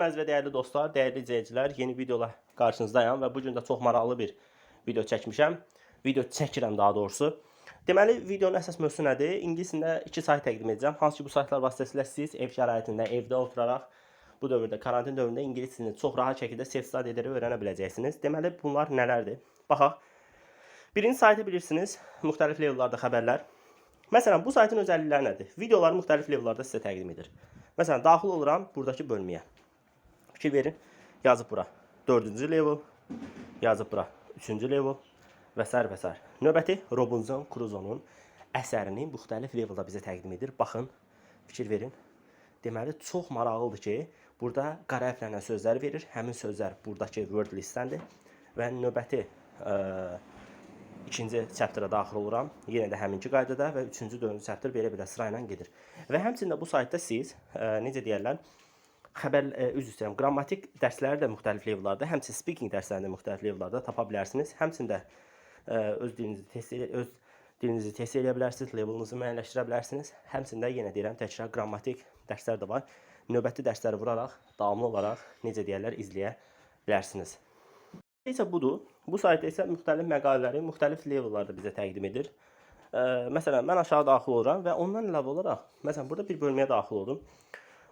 Əziz və dəyərli dostlar, dəyərli izləyicilər, yeni videola qarşınızdayam və bu gün də çox maraqlı bir video çəkmişəm. Video çəkirəm daha doğrusu. Deməli, videonun əsas mövzusu nədir? İngilis dilində iki sayt təqdim edəcəm. Hansı ki, bu saytlar vasitəsilə siz ev şəraitində, evdə oturaraq bu dövrdə, karantin dövründə ingilis dilini çox rahat şəkildə self-study edərək öyrənə biləcəksiniz. Deməli, bunlar nələrdir? Baxaq. Birinci saytı bilirsiniz, müxtəlif levellarda xəbərlər. Məsələn, bu saytın özəllikləri nədir? Videoları müxtəlif levellarda sizə təqdim edir. Məsələn, daxil oluram buradakı bölməyə. Fikir verin. Yazıb bura. 4-cü level. Yazıb bura. 3-cü level. Və s. və s. Növbəti Robinson Crusoe-nun əsərini müxtəlif levelda bizə təqdim edir. Baxın, fikir verin. Deməli, çox maraqlıdır ki, burada qara hərflərlə sözləri verir. Həmin sözlər buradakı word listdəndir. Və növbəti ə, ikinci chapter'a daxil oluram. Yenə də həminki qaydada və üçüncü, dördüncü chapter belə-belə sırayla gedir. Və həmçində bu saytda siz ə, necə deyirlər, xəbər ə, üzr istəyirəm, qrammatik dərsləri də müxtəlif levellarda, həmçinin speaking dərslərini də müxtəlif levellarda tapa bilərsiniz. Həmçində ə, öz dilinizi test elə- öz dilinizi test edə bilərsiniz, levelinizi müəyyənləşdirə bilərsiniz. Həmçində yenə deyirəm, təkrar qrammatik dərslər də var. Növbəti dərsləri vuraraq davamlı olaraq necə deyirlər izləyə bilərsiniz. isə budur. Bu saytda isə müxtəlif məqalələri müxtəlif levellarda bizə təqdim edir. Ə, məsələn, mən aşağı daxil oluram və ondan əlavə olaraq, məsələn, burada bir bölməyə daxil oldum.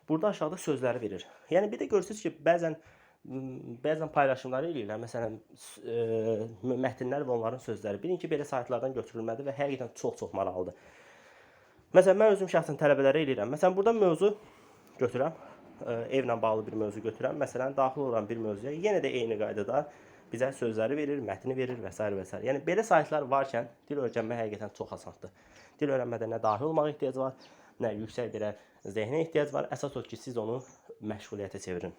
Burada aşağıda sözləri verir. Yəni bir də görürsüz ki, bəzən m, bəzən paylaşımları eləyirlər. Məsələn, ə, mətnlər və onların sözləri. Bilin ki, belə saytlardan götürülmədi və həqiqətən çox-çox maraqlıdır. Məsələn, mən özüm şəxsən tələbələrə eləyirəm. Məsələn, burada mövzu götürəm. ə, evlə bağlı bir mövzu götürəm. Məsələn, daxil oluram bir mövzuya. Yenə də eyni qaydada bizə sözləri verir, mətni verir və s. və s. Yəni belə saytlar varkən dil öyrənmək həqiqətən çox asandır. Dil öyrənmədə nə dahi olmağa ehtiyac var, nə yüksək belə zehnə ehtiyac var. Əsas o ki, siz onu məşğuliyyətə çevirin.